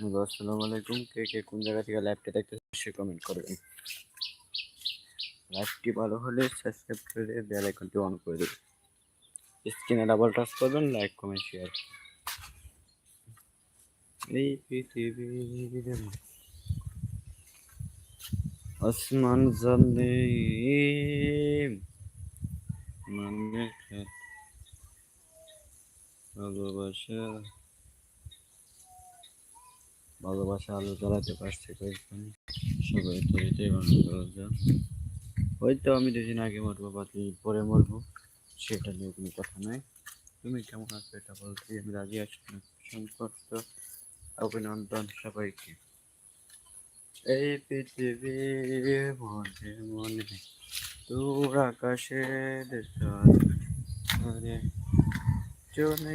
আসসালামু আলাইকুম। কে কে কোন জায়গা থেকে লাইভটা দেখতে অবশ্যই কমেন্ট করবেন। লাইভটি ভালো হলে সাবস্ক্রাইব করে বেল আইকনটি অন করে দেবেন। স্ক্রিনে ডাবল টাচ করবেন লাইক কমেন্ট শেয়ার এই আসমান জমিন মানে ভালোবাসা ভালোবাসা আলো জ্বালাতে পারছে কয়েকজন। সবাই তো এটাই মনে করো যা হয়তো আমি দুদিন আগে মরবো বা দুই পরে মরবো, সেটা নিয়ে কোনো কথা নয় তুমি কেমন আছো এটা বলতে আমি রাজি আছি সম্পর্ক, অভিনন্দন সবাইকে। এই পৃথিবী মনে মনে দূর আকাশের ধরে চলে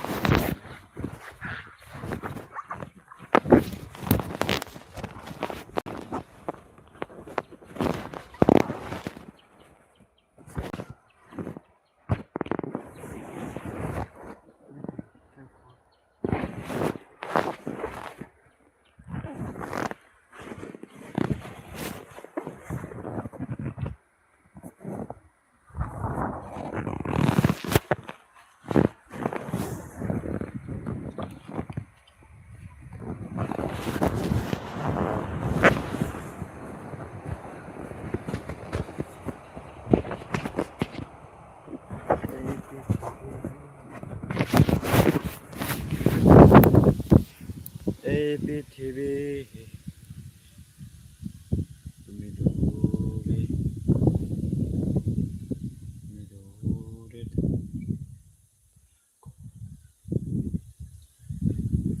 পৃথিবী। তুমি দূরে তুমি দূরে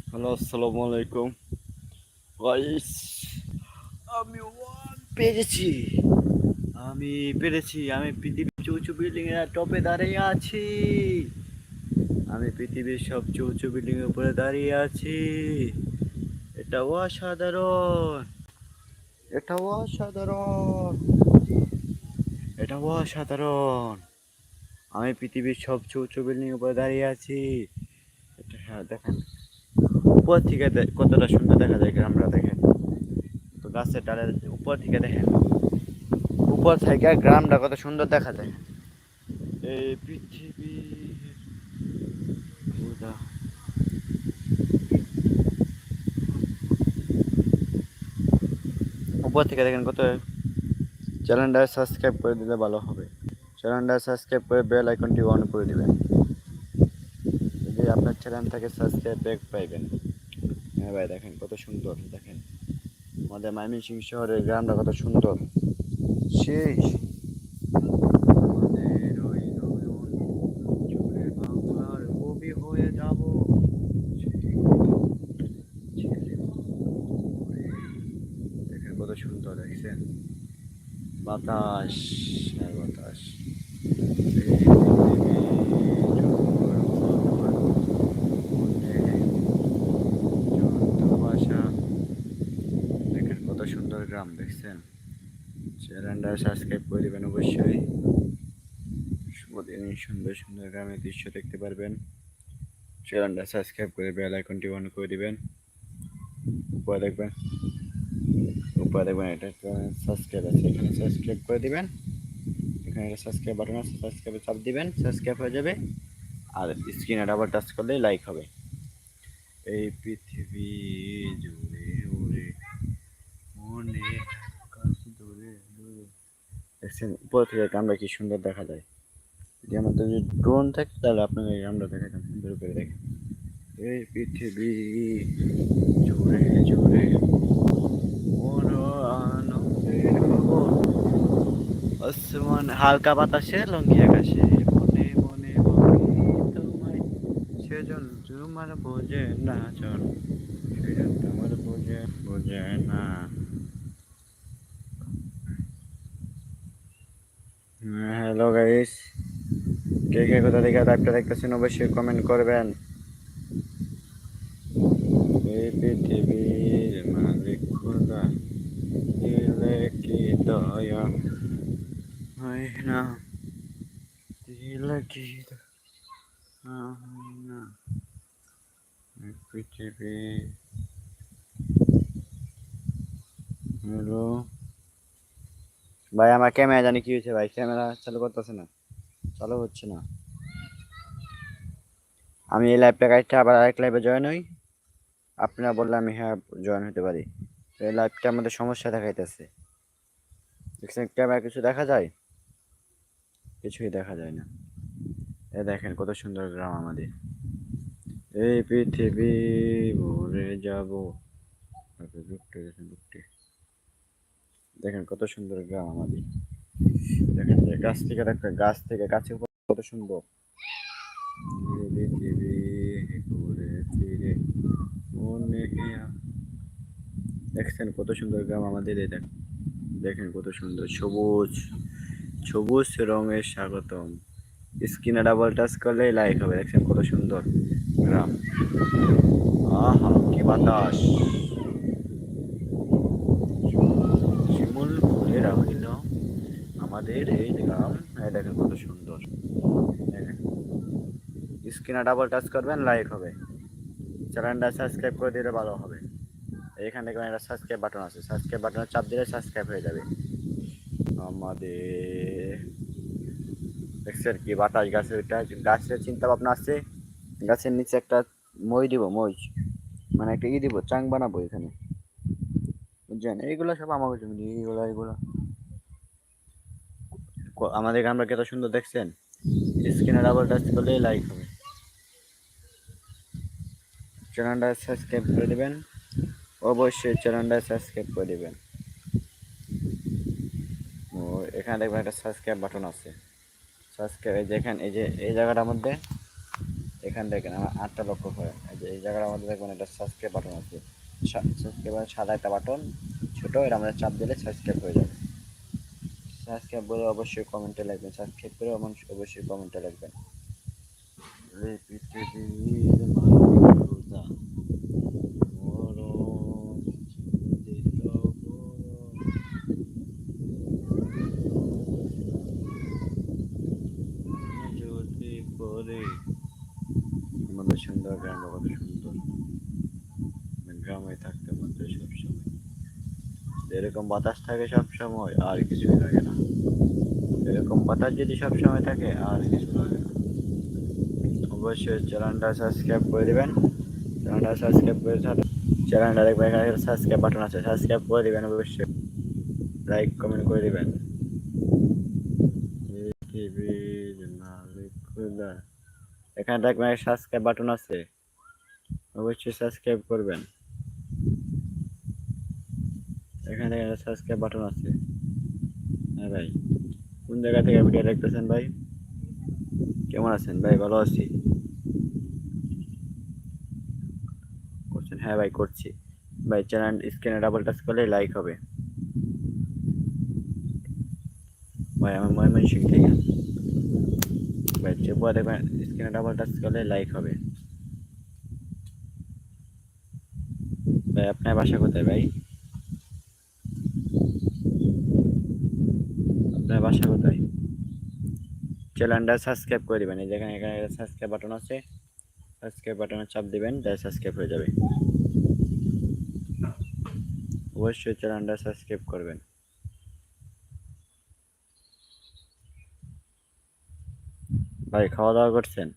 হ্যালো, আসসালামু আলাইকুম। গাইস আমি পেরেছি। আমি পেরেছি, আমি পৃথিবীর উঁচু বিল্ডিং এর টপে দাঁড়িয়ে আছি। আমি পৃথিবীর সবচেয়ে উঁচু বিল্ডিং এর উপরে দাঁড়িয়ে আছি। এটা অসাধারণ। এটা অসাধারণ। এটা অসাধারণ। আমি পৃথিবীর সবচেয়ে উঁচু বিল্ডিং উপরে দাঁড়িয়ে আছি। এটা হ্যাঁ দেখেন। উপর থেকে কতটা সুন্দর দেখা যায় গ্রামটা দেখেন। তো গাছের ডালের উপর থেকে দেখেন। উপর থেকে গ্রামটা কত সুন্দর দেখা যায়। এই পৃথিবী উপর থেকে দেখেন কত চ্যানেলটা সাবস্ক্রাইব করে দিলে ভালো হবে। চ্যানেলটা সাবস্ক্রাইব করে বেল আইকনটি অন করে দিবেন। যদি আপনার চ্যানেল থেকে সাবস্ক্রাইব ব্যাক পাইবেন। হ্যাঁ ভাই, দেখেন কত সুন্দর, দেখেন। আমাদের ময়মনসিং শহরের গ্রামটা কত সুন্দর। সেই আমাদের ওই নয়ন জুড়ে বাংলার কবি হয়ে যাব দেখেন কত সুন্দর দেখছেন বাতাস আর বাতাস। বাসা দেখেন কত সুন্দর গ্রাম, দেখছেন? চ্যানেলটা সাবস্ক্রাইব করে দেবেন অবশ্যই। প্রতিদিন সুন্দর সুন্দর গ্রামের দৃশ্য দেখতে পারবেন। চ্যানেলটা সাবস্ক্রাইব করে বেল আইকনটি অন করে দিবেন। উপরে দেখবেন। উপরে দেখবেন এটা সাবস্ক্রাইব আছে, এখানে সাবস্ক্রাইব করে দিবেন। এখানে একটা সাবস্ক্রাইব বাটন আছে সাবস্ক্রাইবে চাপ দিবেন সাবস্ক্রাইব হয়ে যাবে। আর স্ক্রিনে আবার টাচ করলেই লাইক হবে। এই পৃথিবী জুড়ে মনে আকাশ দূরে দূরে। দেখছেন, উপর থেকে গ্রামটা কি সুন্দর দেখা যায়। যদি আমাদের যদি ড্রোন থাকে, তাহলে আপনাকে গ্রামটা দেখাতাম সুন্দর করে দেখেন এই পৃথিবী জুড়ে জুড়ে। আসমান হালকা বাতাসে লঙ্ঘি আকাশে মনে মনে তোমায় সেজন তোমার বোঝে না চল। সেজন তোমার বোঝে বোঝে না। হ্যালো গাইস কে কে কোথা থেকে লাইভটা দেখতেছেন অবশ্যই কমেন্ট করবেন এই পৃথিবীর মালিক খোদা দিলে কি দয়া হয় না হয় হ্যালো ভাই, আমার ক্যামেরা জানি কি হয়েছে ভাই। ক্যামেরা চালু করতেছে না। চালু হচ্ছে না। আমি এই লাইভটা কাজটা আবার আরেক লাইভে জয়েন হই। আপনারা বললে আমি হ্যাঁ জয়েন হতে পারি। তো এই লাইভটা আমাদের সমস্যা দেখাইতেছে। ক্যামেরা কিছু দেখা যায়? কিছুই দেখা যায় না। এ দেখেন কত সুন্দর গ্রাম আমাদের। এই পৃথিবী ভরে যাব। লুকটে দেখেন দেখেন কত সুন্দর গ্রাম আমাদের। দেখেন যে গাছ থেকে, দেখেন গাছ থেকে উপর কত সুন্দর। দেখছেন কত সুন্দর গ্রাম আমাদের এই দেখ, দেখেন কত সুন্দর সবুজ সবুজ রঙের স্বাগতম। স্ক্রিনে ডাবল টাচ করলে লাইক হবে, দেখছেন কত সুন্দর গ্রাম। আহা, কি বাতাস। শিমুল ফুলে রাখিল আমাদের এই গ্রাম দেখেন কত সুন্দর। দেখেন স্ক্রিনে ডাবল টাচ করবেন লাইক হবে। চ্যানেলটা সাবস্ক্রাইব করে দিলে ভালো হবে। এখান থেকে একটা সাবস্ক্রাইব বাটন আছে, সাবস্ক্রাইব বাটনে চাপ দিলে সাবস্ক্রাইব হয়ে যাবে। আমাদের দেখছেন কি, বাতাস, গাছের এটা গাছের চিন্তা ভাবনা আছে গাছের নিচে একটা মই দিব, মই। মানে একটা ই দিব, চাং বানাবো এখানে। বুঝছেন? এইগুলো সব আমাকে জমি এইগুলো এইগুলো। আমাদের গ্রামটা কত সুন্দর, দেখছেন? স্ক্রিনে ডাবল টাচ করলে লাইক হবে। চ্যানেলটা সাবস্ক্রাইব করে দেবেন। অবশ্যই চ্যানেলটা সাবস্ক্রাইব করে দেবেন। ও, এখানে দেখবেন একটা সাবস্ক্রাইব বাটন আছে। সাবস্ক্রাইব এই দেখেন এই যে এই জায়গাটার মধ্যে এখান দেখেন আমার আটটা লক্ষ্য করে এই যে এই জায়গাটার মধ্যে দেখবেন একটা সাবস্ক্রাইব বাটন আছে। সাবস্ক্রাইব সাদা একটা বাটন ছোটো, এটা আমরা চাপ দিলে সাবস্ক্রাইব হয়ে যাবে। সাবস্ক্রাইব বলে অবশ্যই কমেন্টে লাগবেন সাবস্ক্রাইব করে অবশ্য- অবশ্যই কমেন্টে লিখবেন এই পৃথিবীর মালিক খোদা, মরণ দিত বরণ। যদি করে আমাদের সুন্দর গ্রাম কত সুন্দর গ্রামে থাকতে মধ্যে সবসময়। এরকম বাতাস থাকে সব সময় আর কিছুই লাগে না। এরকম বাতাস যদি সব সময় থাকে, আর কিছু লাগে না। অবশ্যই চ্যানেলটা সাবস্ক্রাইব করে দিবেন। চ্যানেলটা সাবস্ক্রাইব করে চ্যানেলটা দেখবেন সাবস্ক্রাইব বাটন আছে, সাবস্ক্রাইব করে দিবেন অবশ্যই। লাইক, কমেন্ট করে দিবেন পৃথিবীর মালিক খোদা। এখানে দেখবেন সাবস্ক্রাইব বাটন আছে। অবশ্যই সাবস্ক্রাইব করবেন। এখানে সাবস্ক্রাইব বাটন আছে। হ্যাঁ ভাই, কোন জায়গা থেকে ভিডিও দেখতেছেন ভাই? কেমন আছেন ভাই? ভালো আছি। করছেন? হ্যাঁ ভাই, করছি। ভাই চ্যানেল স্ক্রিনে ডাবল টাচ করলে লাইক হবে। ভাই আমার ময়মনসিং থেকে। ভাই চেপুয়া দেখবেন স্ক্রিনে ডাবল টাচ করলে লাইক হবে। ভাই, আপনার বাসা কোথায় ভাই? আপনার বাসা কোথায়? চ্যানেলটা সাবস্ক্রাইব করে দিবেন। এই যেখানে এখানে সাবস্ক্রাইব বাটন আছে। সাবস্ক্রাইব বাটনে চাপ দিবেন তাই সাবস্ক্রাইব হয়ে যাবে। অবশ্যই চ্যানেলটা সাবস্ক্রাইব করবেন। ভাই খাওয়া দাওয়া করছেন?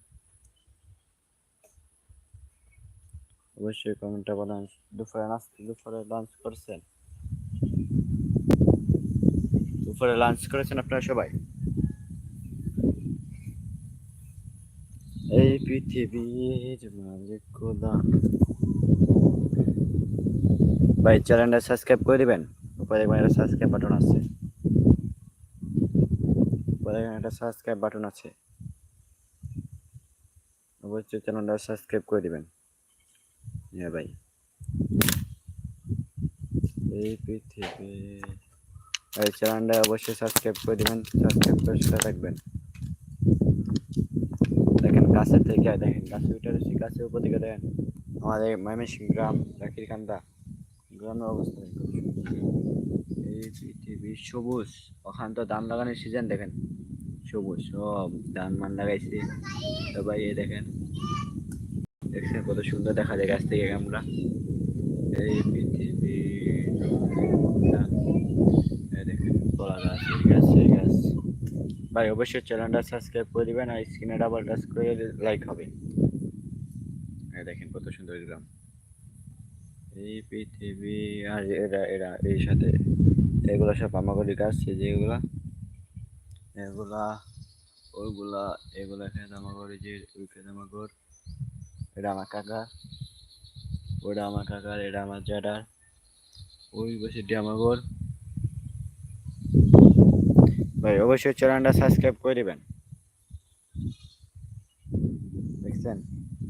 অবশ্যই কমেন্টটা বলেন, দুপুরে দুপুরে লাঞ্চ করছেন? দুপুরে লাঞ্চ করেছেন আপনারা সবাই? এই পৃথিবীর মালিক খোদা ভাই চ্যানেলটা সাবস্ক্রাইব করে দিবেন? উপরে একটা সাবস্ক্রাইব বাটন আছে। উপরে একটা সাবস্ক্রাইব বাটন আছে। অবশ্যই চ্যানেলটা সাবস্ক্রাইব করে দেবেন। হ্যাঁ ভাই। এই পৃথিবী এই চ্যানেলটা অবশ্যই সাবস্ক্রাইব করে দেবেন, সাবস্ক্রাইব করে সাথে থাকবেন। দেখেন গাছের থেকে, দেখেন গাছে উঠে রয়েছি গাছের উপর থেকে দেখেন আমাদের ময়মনসিং গ্রাম, জাকির কান্দা গ্রামের অবস্থা। এই পৃথিবী সবুজ ওখান তো ধান লাগানোর সিজন দেখেন। সবুজ সব ধান মান লাগাইছে। সবাই এই দেখেন। দেখছেন কত সুন্দর দেখা যায় গাছ থেকে আমরা এই পৃথিবী ভাই, অবশ্যই চ্যানেলটা সাবস্ক্রাইব করে দিবেন আর স্ক্রিনে ডাবল টাচ করে লাইক হবে। দেখেন কত সুন্দর গ্রাম। এই পৃথিবী আর এরা এরা এই সাথে এগুলো সব আমাগরি গাছ, এই যে এগুলা, ওইগুলা, এগুলা খেত আমাগর এই যে ওই খেত আমাগর এটা আমার কাকা ওটা আমার কাকার এটা আমার জ্যাঠার ওই বসে আমাগর ভাই, অবশ্যই চ্যানেলটা সাবস্ক্রাইব করে দিবেন। দেখছেন?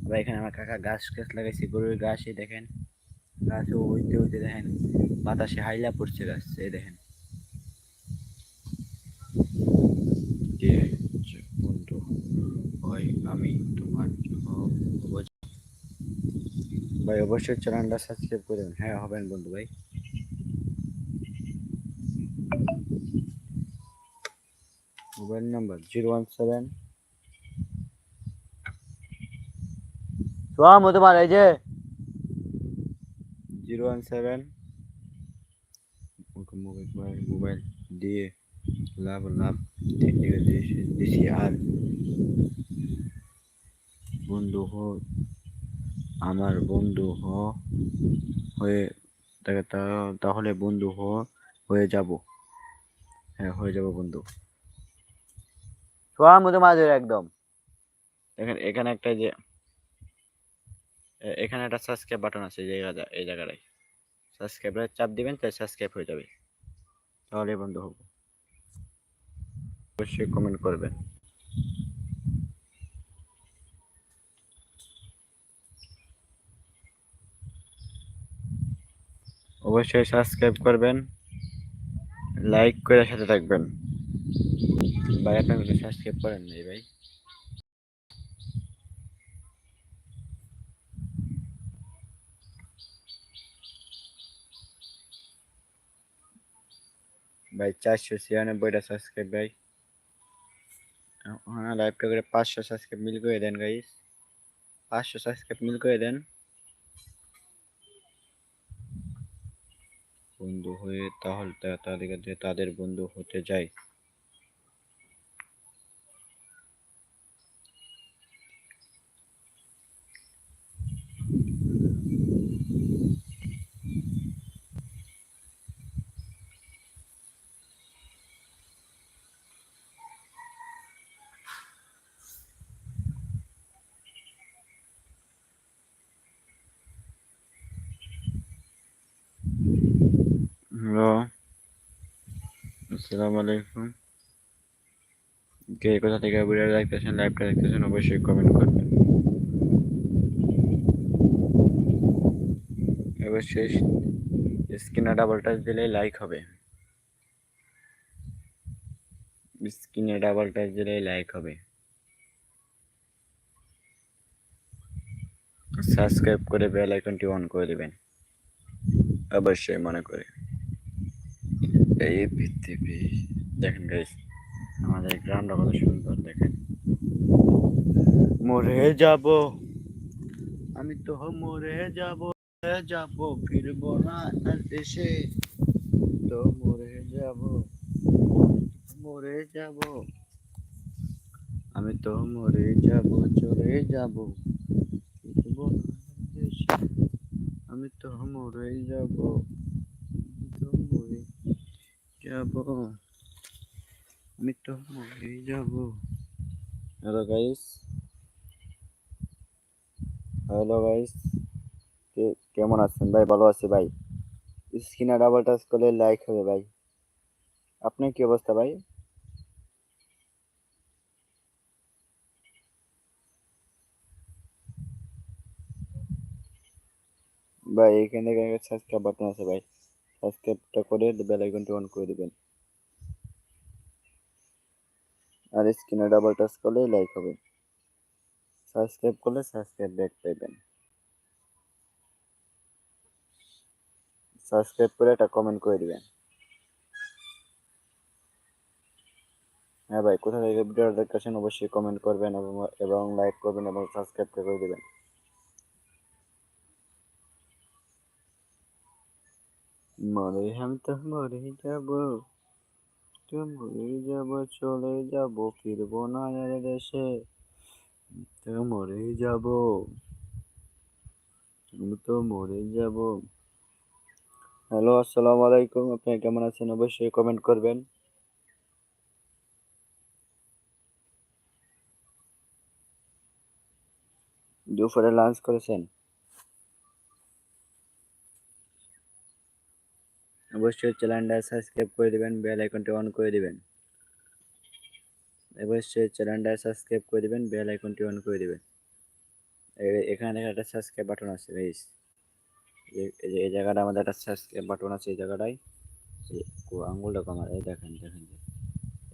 আবার এখানে আমার কাকা গাছ গাছ লাগাইছে, গরুর গাছই দেখেন। গাছ হইতে হইতে দেখেন, বাতাসে হাইলা পড়ছে গাছ, এই দেখেন। যে বন্ধু হয় আমি তোমার ভাই অবশ্যই চ্যানেলটা সাবস্ক্রাইব করে দেবেন। হ্যাঁ হবেন বন্ধু ভাই। Mobile number zero one seven. Swamp তোমার এই যে। Zero one seven. Mobile mobile দিয়ে লাভ লাভ দিছি আর বন্ধু হ আমার বন্ধু হ হয়ে তাহলে বন্ধু হ হয়ে যাব। হ্যাঁ হয়ে যাব বন্ধু। সোয়াম তোমার একদম। এখানে এখানে একটা যে এখানে একটা সাবস্ক্রাইব বাটন আছে এই জায়গা এই জায়গাটায়। সাবস্ক্রাইবের চাপ দিবেন তাই সাবস্ক্রাইব হয়ে যাবে। তাহলে বন্ধু হব। অবশ্যই কমেন্ট করবেন। অবশ্যই সাবস্ক্রাইব করবেন লাইক করে সাথে থাকবেন। ভাই আপনার সাবস্ক্রাইব করেন নাই ভাই। ভাই, চারশো ছিয়ানব্বইটা সাবস্ক্রাইব ভাই। হ্যাঁ লাইভটা করে পাঁচশো সাবস্ক্রাইব মিল করে দেন গাইস পাঁচশো সাবস্ক্রাইব মিল করে দেন। বন্ধু হয়ে তাহলে তাদেরকে তাদের বন্ধু হতে যাই হ্যালো আসসালামু আলাইকুম। কে কোথা থেকে ভিডিও দেখতেছেন লাইভটা দেখতেছেন, অবশ্যই কমেন্ট করবেন। অবশ্যই স্ক্রিনে ডাবল টাচ দিলে লাইক হবে। স্ক্রিনে ডাবল টাচ দিলে লাইক হবে। সাবস্ক্রাইব করে বেল আইকনটি অন করে দিবেন। অবশ্যই মনে করে। এই পৃথিবী। দেখেন গাইস আমাদের গ্রামটা কত সুন্দর, দেখেন। মরে যাব, আমি তো মরে যাব যাব, ফিরবো না দেশে। তো মরে যাব মরে যাব, আমি তো মরে যাব, চলে যাব, ফিরবো না দেশে। আমি তো মরে যাব। যাব আমি তো মরে যাব হ্যালো গাইস হ্যালো গাইস কে কেমন আছেন ভাই ভালো আছি ভাই স্ক্রিনে ডাবল টাচ করলে লাইক হবে ভাই আপনার কি অবস্থা ভাই ভাই এখানে সাবস্ক্রাইব বাটন আছে ভাই অফ ক্যাপটা করে বেল আইকনটি অন করে দেবেন আর স্ক্রিনে ডাবল টাচ করলে লাইক হবে সাবস্ক্রাইব করলে সাবস্ক্রাইব ব্যাক পাইবেন সাবস্ক্রাইব করে একটা কমেন্ট করে দিবেন হ্যাঁ ভাই কোথায় থেকে ভিডিও দেখতেছেন অবশ্যই কমেন্ট করবেন এবং লাইক করবেন এবং সাবস্ক্রাইব করে দেবেন। মরে আমি তো মরে যাব মরে যাব, চলে যাব ফিরবো না আর দেশে, তো মরে যাব আমি তো মরে যাব। হ্যালো আসসালামু আলাইকুম, আপনি কেমন আছেন? অবশ্যই কমেন্ট করবেন। দুপুরে লাঞ্চ করেছেন? অবশ্যই চ্যানেলটা সাবস্ক্রাইব করে দিবেন, বেল আইকনটি অন করে দিবেন। অবশ্যই চ্যানেলটা সাবস্ক্রাইব করে দিবেন, বেল আইকনটি অন করে দিবেন। এখানে একটা সাবস্ক্রাইব বাটন আছে গাইস এই জায়গাটা আমাদের একটা সাবস্ক্রাইব বাটন আছে, এই জায়গাটায়। আঙ্গুলটা কমার এই দেখেন দেখেন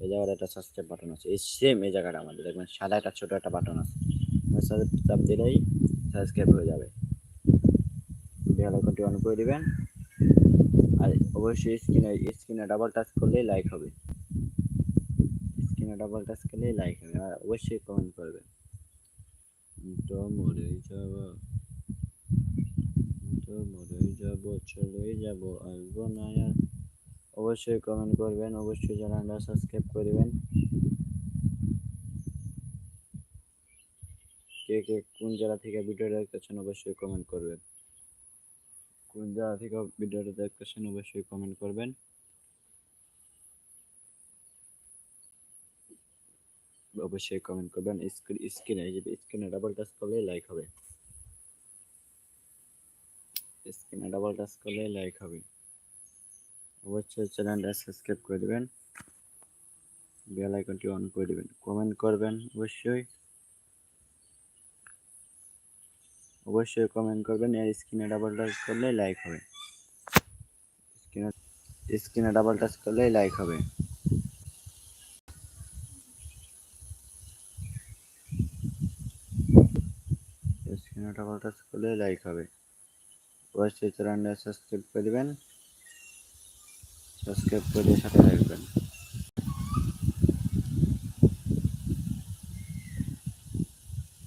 এই জায়গাটা একটা সাবস্ক্রাইব বাটন আছে, এই সেম এই জায়গাটা আমাদের, দেখবেন, সাদা একটা, ছোট একটা বাটন আছে। চাপ দিলেই সাবস্ক্রাইব হয়ে যাবে। বেল আইকনটি অন করে দিবেন। আর, অবশ্যই স্ক্রিনে স্ক্রিনে ডাবল টাচ করলেই লাইক হবে। স্ক্রিনে ডাবল টাচ করলেই লাইক হবে, আর অবশ্যই কমেন্ট করবেন। তো মরে যাব, তো মরে যাব, চলে যাব, আসব না আর। অবশ্যই কমেন্ট করবেন, অবশ্যই চ্যানেলটা সাবস্ক্রাইব করবেন। কে কে, কোন জায়গা থেকে ভিডিওটা দেখতেছেন, অবশ্যই কমেন্ট করবেন। কোন জায়গা থেকে ভিডিওটা দেখতেছেন অবশ্যই কমেন্ট করবেন। অবশ্যই কমেন্ট করবেন। স্ক্রিনে স্ক্রিনে ডাবল টাচ করলে লাইক হবে। স্ক্রিনে ডাবল টাচ করলে লাইক হবে। অবশ্যই চ্যানেলটা সাবস্ক্রাইব করে দেবেন। বেল আইকনটি অন করে দেবেন। কমেন্ট করবেন অবশ্যই। অবশ্যই কমেন্ট করবেন। এর স্ক্রিনে ডাবল টাচ করলে লাইক হবে। স্ক্রিনে স্ক্রিনে ডাবল টাচ করলে লাইক হবে। স্ক্রিনে ডাবল টাচ করলে লাইক হবে। অবশ্যই চ্যানেলটা সাবস্ক্রাইব করে দেবেন। সাবস্ক্রাইব করে সাথে রাখবেন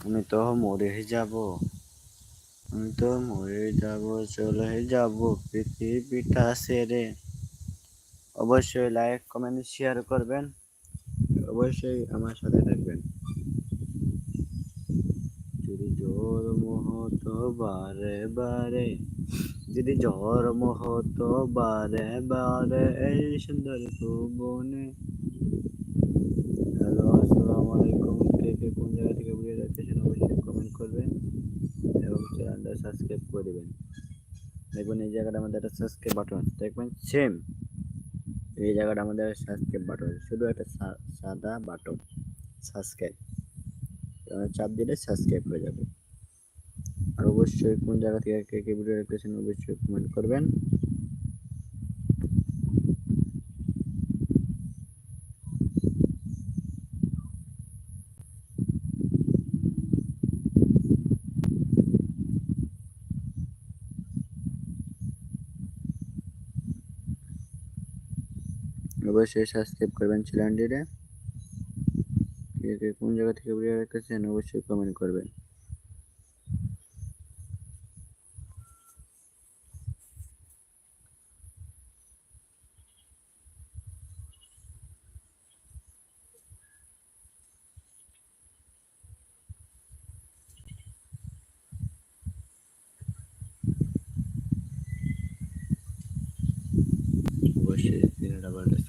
আমি তো মরে যাব। আমি তো মরে যাব, চলে যাব পৃথিবীটা সেরে অবশ্যই লাইক কমেন্ট শেয়ার করবেন। অবশ্যই আমার সাথে থাকবেন। যদি জোর মহত বারে বারে, যদি ঝড় মহত বারে বারে, এই সুন্দর ভুবনে হ্যালো আসসালামু আলাইকুম কে কে কোন জায়গা থেকে ভিডিও দেখতেছেন অবশ্যই কমেন্ট করবেন এবং সাবস্ক্রাইব করে দেবেন। দেখবেন এই জায়গাটা আমাদের একটা সাবস্ক্রাইব বাটন দেখবেন সেম এই জায়গাটা আমাদের সাবস্ক্রাইব বাটন শুধু একটা সাদা বাটন সাবস্ক্রাইব চাপ দিলে সাবস্ক্রাইব হয়ে যাবে। আর অবশ্যই কোন জায়গা থেকে কে কে ভিডিও দেখতেছেন অবশ্যই কমেন্ট করবেন। অবশ্যই সাবস্ক্রাইব করবেন চ্যানেলটিতে কে কে কোন জায়গা থেকে ভিডিও দেখতেছেন অবশ্যই কমেন্ট করবেন অবশ্যই স্ক্রিনে ডাবল